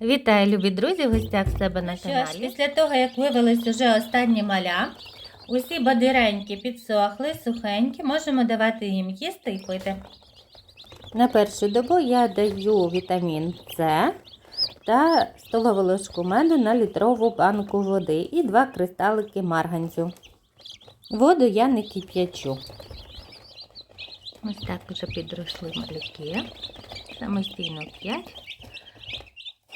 Вітаю, любі друзі, в гостях в себе на Що ж, каналі. після того, як вивелись уже останні маля, усі бадиренькі підсохли, сухенькі, можемо давати їм їсти і пити. На першу добу я даю вітамін С та столову ложку меду на літрову банку води і два кристалики марганцю. Воду я не кип'ячу. Ось так вже підросли малюки. Самостійно п'ять.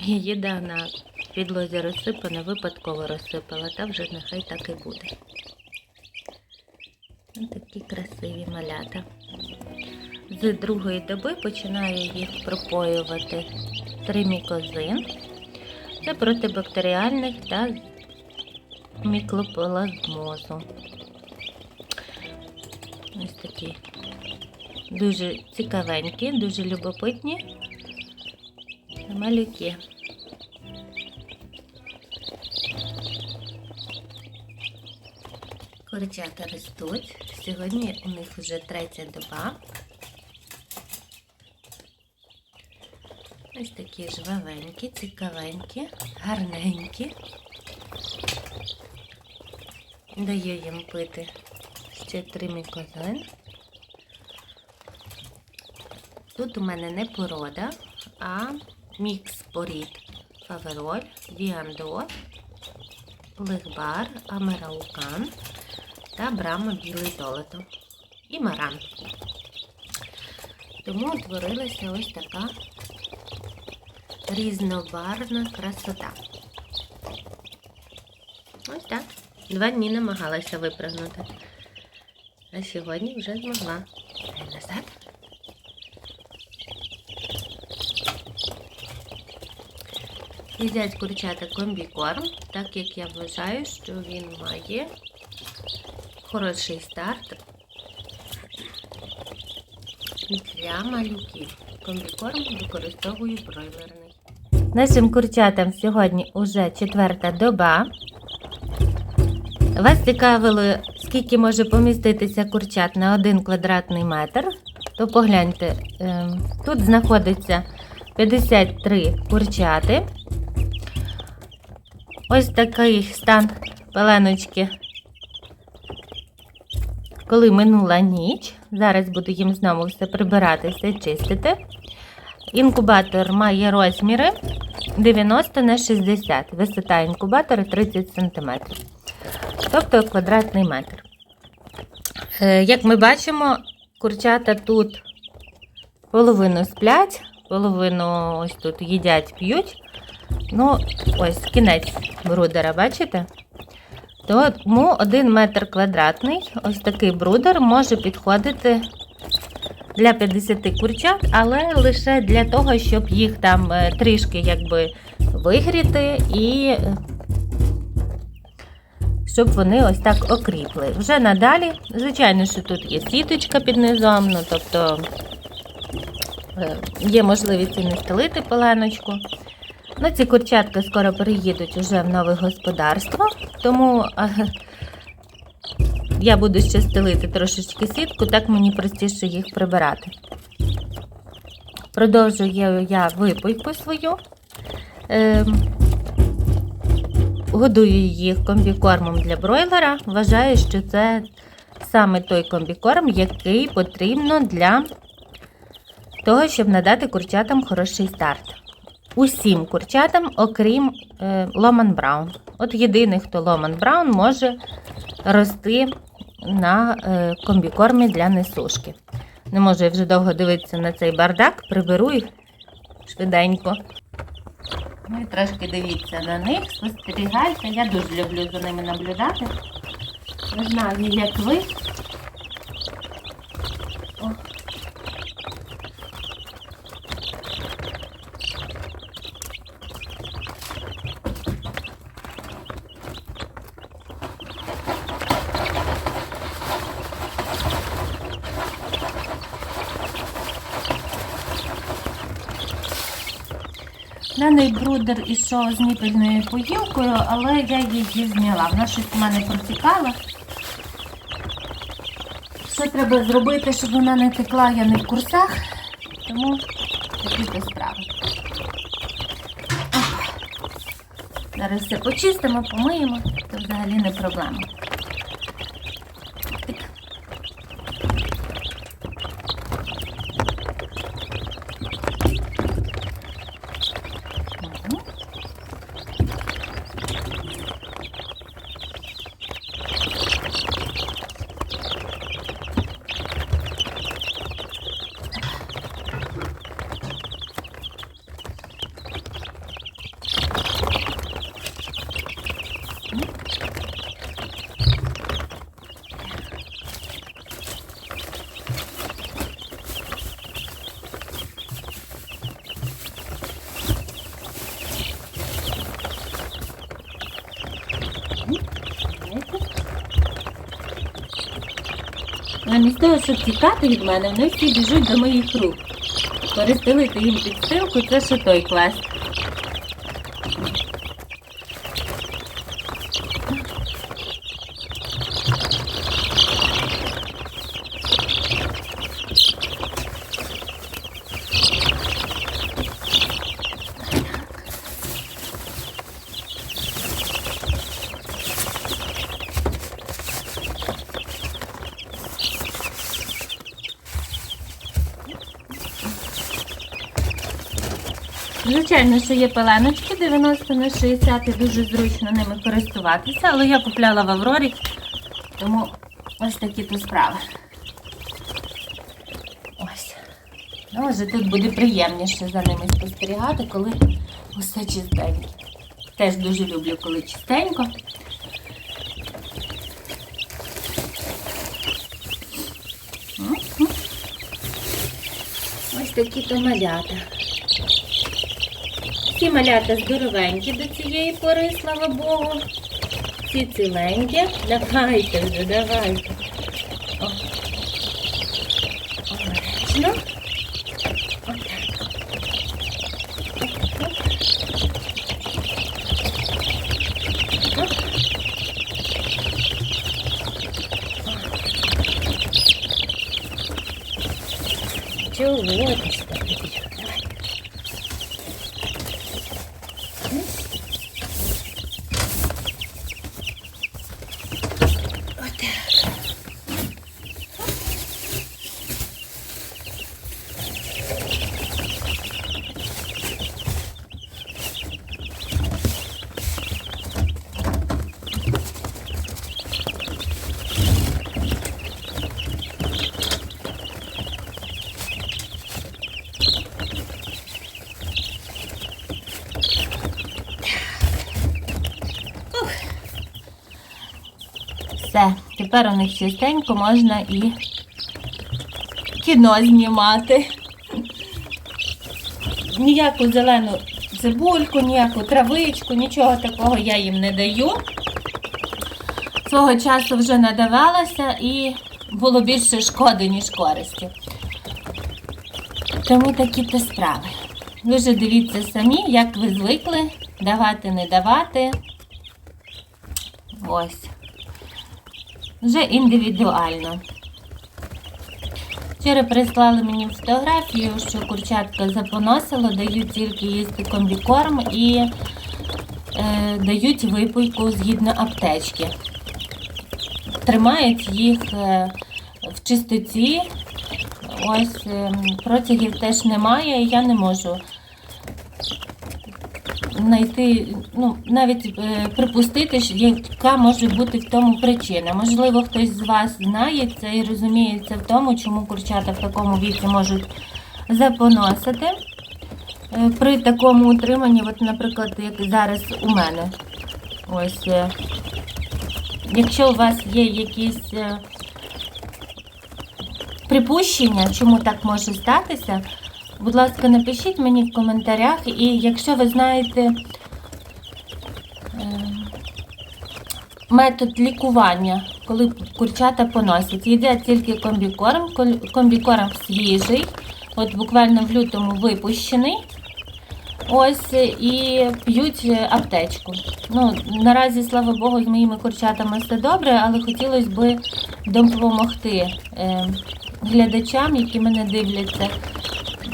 Їда на підлозі розсипана, випадково розсипала, та вже нехай так і буде. Ось такі красиві малята. З другої доби починаю їх пропоювати тримікозин. Це протибактеріальних та міклоплазмозу. Ось такі дуже цікавенькі, дуже любопитні малюки. Курчата ростуть. Сьогодні у них вже третя доба. Ось такі жвавенькі, цікавенькі, гарненькі. Даю їм пити ще три мікозин. Тут у мене не порода, а мікс порід. Фавероль, Віандор, Лихбар, Амераукан та Брама Білий золото і Маран. Тому утворилася ось така різнобарвна красота. Ось так. Два дні намагалася випрыгнути. А сьогодні вже змогла. Дай назад. Їдять курчата комбікорм, так як я вважаю, що він має хороший старт для малюків. Комбікорм використовую бройлерний. Нашим курчатам сьогодні уже четверта доба. Вас цікавило, скільки може поміститися курчат на один квадратний метр, то погляньте, ем, тут знаходиться 53 курчати. Ось такий стан пеленочки, коли минула ніч. Зараз буду їм знову все прибирати, все чистити. Інкубатор має розміри 90 на 60, висота інкубатора 30 см, тобто квадратний метр. Е, Як ми бачимо, курчата тут половину сплять, половину ось тут їдять, п'ють. Ну, ось кінець брудера, бачите? Тому 1 метр квадратний, ось такий брудер може підходити для 50 курчат, але лише для того, щоб їх там е, трішки якби вигріти і щоб вони ось так окріпли. Вже надалі, звичайно, що тут є сіточка під низом, ну тобто е, є можливість і не стелити поленочку. Ну, ці курчатка скоро переїдуть уже в нове господарство, тому а, я буду ще стелити трошечки сітку, так мені простіше їх прибирати. Продовжую я випийку свою. Ем, годую їх комбікормом для бройлера. Вважаю, що це саме той комбікорм, який потрібно для того, щоб надати курчатам хороший старт усім курчатам, окрім е, Ломан Браун. От єдиний, хто Ломан Браун може рости на е, комбікормі для несушки. Не можу я вже довго дивитися на цей бардак, приберу їх швиденько. Ну і трошки дивіться на них, спостерігайте. Я дуже люблю за ними наблюдати. Не знаю, як ви. Даний брудер ішов з ніпельною поїлкою, але я її зняла. Вона щось у мене протікала. Що треба зробити, щоб вона не текла, я не в курсах, тому такі то справи. Зараз все почистимо, помиємо, це взагалі не проблема. Замість того, щоб тікати від мене, вони всі біжуть до моїх рук. Перестелити їм підстилку це ще той квест. Звичайно, що є пеленочки 90 на 60 і дуже зручно ними користуватися, але я купляла в Аврорі, тому ось такі то справи. Ось. Ну, вже тут буде приємніше за ними спостерігати, коли усе чистеньке. Теж дуже люблю, коли чистенько. Ось такі то малята. Всі малята здоровенькі до цієї пори, слава Богу. Ці ціленькі. Давайте вже, давайте. О. Обережно. Все, тепер у них чистенько можна і кіно знімати. Ніяку зелену цибульку, ніяку травичку, нічого такого я їм не даю. Свого часу вже надавалася і було більше шкоди, ніж користі. Тому такі то справи. Ви вже дивіться самі, як ви звикли давати, не давати. Ось. Вже індивідуально. Вчора прислали мені фотографію, що курчатка запоносило, дають тільки їсти комбікорм і е, дають випийку згідно аптечки. Тримають їх е, в чистоті. Ось е, протягів теж немає, і я не можу знайти, ну, навіть е, припустити, що яка може бути в тому причина. Можливо, хтось з вас знає це і розуміється в тому, чому курчата в такому віці можуть запоносити. Е, При такому утриманні, от, наприклад, як зараз у мене. Ось, е, якщо у вас є якісь припущення, чому так може статися, Будь ласка, напишіть мені в коментарях, і якщо ви знаєте е, метод лікування, коли курчата поносять, їдять тільки комбікорм, комбікорм свіжий, от буквально в лютому випущений. Ось і п'ють е, аптечку. Ну, наразі, слава Богу, з моїми курчатами все добре, але хотілося б допомогти е, глядачам, які мене дивляться.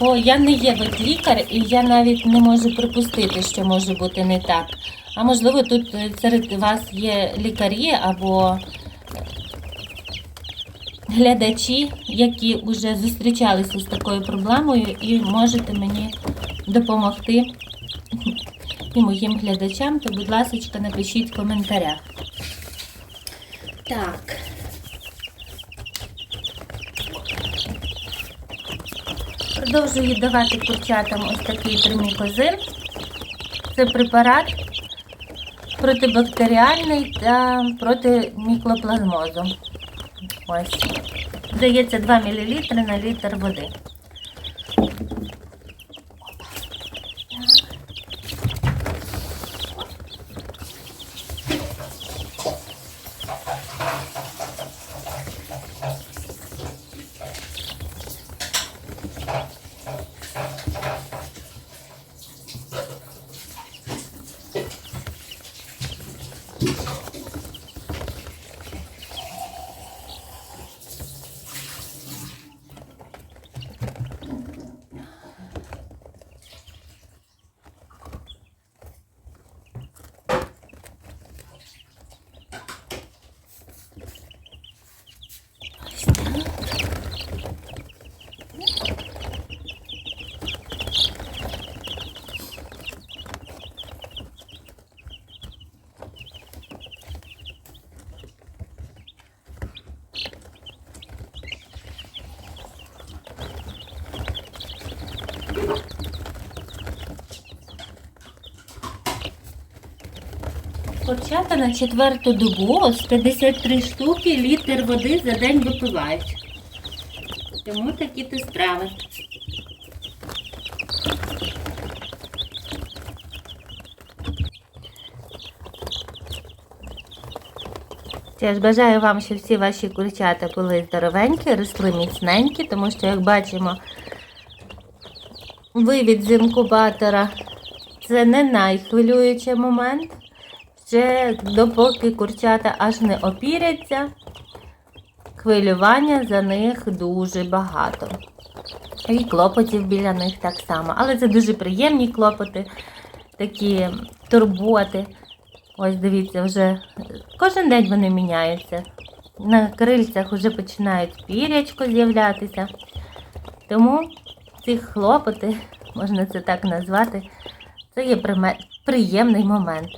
Бо я не є ветлікар, і я навіть не можу припустити, що може бути не так. А можливо, тут е, серед вас є лікарі або глядачі, які вже зустрічалися з такою проблемою і можете мені допомогти і моїм глядачам, то, будь ласка, напишіть в коментарях. Так. Продовжую давати курчатам ось такий тримікозин. Це препарат протибактеріальний та проти мікоплазмозу. Ось. Здається 2 мл на літр води. Курчата на четверту добу ось 53 штуки літр води за день випивають. Тому такі то справи. Я ж бажаю вам, щоб всі ваші курчата були здоровенькі, росли міцненькі, тому що, як бачимо, вивід з інкубатора це не найхвилюючий момент. Ще допоки курчата аж не опіряться, хвилювання за них дуже багато. І клопотів біля них так само. Але це дуже приємні клопоти, такі турботи. Ось дивіться, вже кожен день вони міняються. На крильцях вже починають пірячко з'являтися. Тому ці хлопоти, можна це так назвати, це є приємний момент.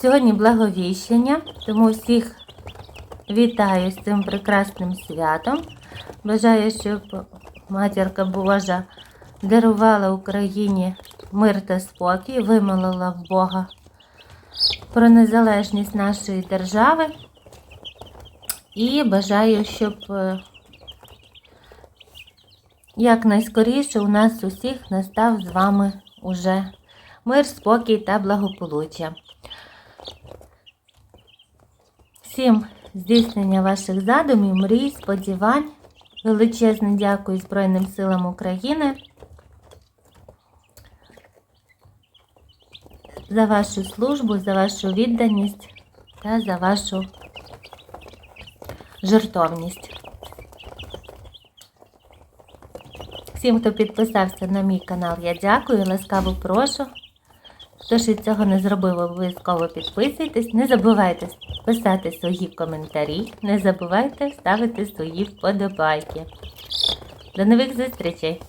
Сьогодні благовіщення, тому всіх вітаю з цим прекрасним святом. Бажаю, щоб матірка Божа дарувала Україні мир та спокій, вимолила в Бога про незалежність нашої держави. І бажаю, щоб е, якнайскоріше у нас усіх настав з вами уже мир, спокій та благополуччя. Всім здійснення ваших задумів, мрій, сподівань. Величезне дякую Збройним силам України за вашу службу, за вашу відданість та за вашу жертовність. Всім, хто підписався на мій канал, я дякую, ласкаво прошу. Хто ще цього не зробив, обов'язково підписуйтесь. Не забувайте писати свої коментарі, не забувайте ставити свої вподобайки. До нових зустрічей!